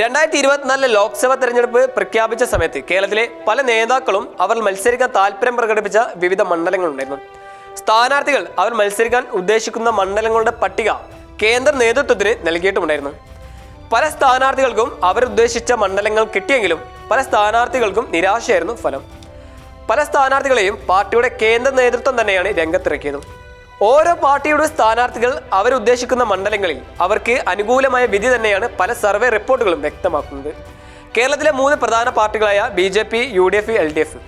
രണ്ടായിരത്തി ഇരുപത്തിനാലിലെ ലോക്സഭാ തെരഞ്ഞെടുപ്പ് പ്രഖ്യാപിച്ച സമയത്ത് കേരളത്തിലെ പല നേതാക്കളും അവർ മത്സരിക്കാൻ താല്പര്യം പ്രകടിപ്പിച്ച വിവിധ മണ്ഡലങ്ങളുണ്ടായിരുന്നു. സ്ഥാനാർത്ഥികൾ അവർ മത്സരിക്കാൻ ഉദ്ദേശിക്കുന്ന മണ്ഡലങ്ങളുടെ പട്ടിക കേന്ദ്ര നേതൃത്വത്തിന് നൽകിയിട്ടുണ്ടായിരുന്നു പല സ്ഥാനാർത്ഥികൾക്കും അവരുദ്ദേശിച്ച മണ്ഡലങ്ങൾ കിട്ടിയെങ്കിലും പല സ്ഥാനാർത്ഥികൾക്കും നിരാശയായിരുന്നു ഫലം. പല സ്ഥാനാർത്ഥികളെയും പാർട്ടിയുടെ കേന്ദ്ര നേതൃത്വം തന്നെയാണ് രംഗത്തിറക്കിയതും. ഓരോ പാർട്ടിയുടെ സ്ഥാനാർത്ഥികൾ അവരുദ്ദേശിക്കുന്ന മണ്ഡലങ്ങളിൽ അവർക്ക് അനുകൂലമായ വിധി തന്നെയാണ് പല സർവേ റിപ്പോർട്ടുകളും വ്യക്തമാക്കുന്നത്. കേരളത്തിലെ മൂന്ന് പ്രധാന പാർട്ടികളായ B J P U D F L D F.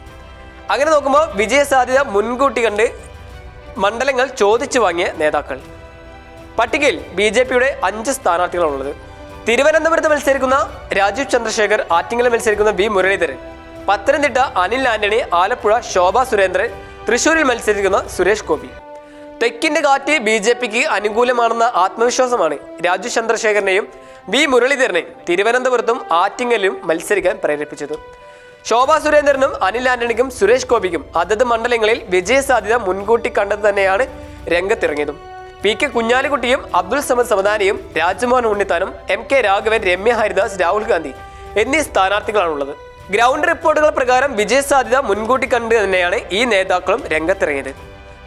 അങ്ങനെ നോക്കുമ്പോൾ വിജയസാധ്യത മുൻകൂട്ടി കണ്ട് മണ്ഡലങ്ങൾ ചോദിച്ചു വാങ്ങിയ നേതാക്കൾ. പട്ടികയിൽ ബി ജെ പിയുടെ അഞ്ച് സ്ഥാനാർത്ഥികളുള്ളത് തിരുവനന്തപുരത്ത് മത്സരിക്കുന്ന രാജീവ് ചന്ദ്രശേഖർ ആറ്റിങ്ങൽ മത്സരിക്കുന്ന വി മുരളീധരൻ പത്തനംതിട്ട അനിൽ ആന്റണി ആലപ്പുഴ ശോഭ സുരേന്ദ്രൻ തൃശൂരിൽ മത്സരിക്കുന്ന സുരേഷ് ഗോപി. തെക്കിന്റെ കാറ്റ് ബി ജെ പിക്ക് അനുകൂലമാണെന്ന ആത്മവിശ്വാസമാണ് രാജു ചന്ദ്രശേഖരനെയും വി മുരളീധരനെയും തിരുവനന്തപുരത്തും ആറ്റിങ്ങലിലും മത്സരിക്കാൻ പ്രേരിപ്പിച്ചത്. ശോഭാ സുരേന്ദ്രനും അനിൽ ആന്റണിക്കും സുരേഷ് ഗോപിക്കും അതത് മണ്ഡലങ്ങളിൽ വിജയസാധ്യത മുൻകൂട്ടി കണ്ടത് തന്നെയാണ് രംഗത്തിറങ്ങിയതും. പി കെ കുഞ്ഞാലിക്കുട്ടിയും അബ്ദുൾ സമദ് സമദാനിയും രാജ്മോഹൻ ഉണ്ണിത്താനും എം കെ രാഘവൻ രമ്യ ഹരിദാസ് രാഹുൽ ഗാന്ധി എന്നീ സ്ഥാനാർത്ഥികളാണുള്ളത്. ഗ്രൗണ്ട് റിപ്പോർട്ടുകൾ പ്രകാരം വിജയസാധ്യത മുൻകൂട്ടി കണ്ട് തന്നെയാണ് ഈ നേതാക്കളും രംഗത്തിറങ്ങിയത്.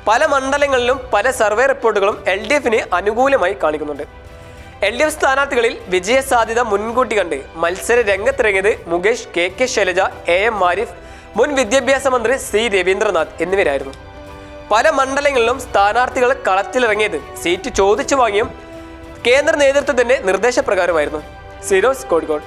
പല മണ്ഡലങ്ങളിലും പല സർവേ റിപ്പോർട്ടുകളും എൽ ഡി എഫിന് അനുകൂലമായി കാണിക്കുന്നുണ്ട്. എൽ ഡി എഫ് സ്ഥാനാർത്ഥികളിൽ വിജയസാധ്യത മുൻകൂട്ടി കണ്ട് മത്സര രംഗത്തിറങ്ങിയത് Mukesh K K Shailaja A M Ariff മുൻ വിദ്യാഭ്യാസ മന്ത്രി സി രവീന്ദ്രനാഥ് എന്നിവരായിരുന്നു. പല മണ്ഡലങ്ങളിലും സ്ഥാനാർത്ഥികൾ കളത്തിലിറങ്ങിയത് സീറ്റ് ചോദിച്ചു വാങ്ങിയും കേന്ദ്ര നേതൃത്വത്തിന്റെ നിർദ്ദേശപ്രകാരമായിരുന്നു. സിറോസ് കോഴിക്കോട്.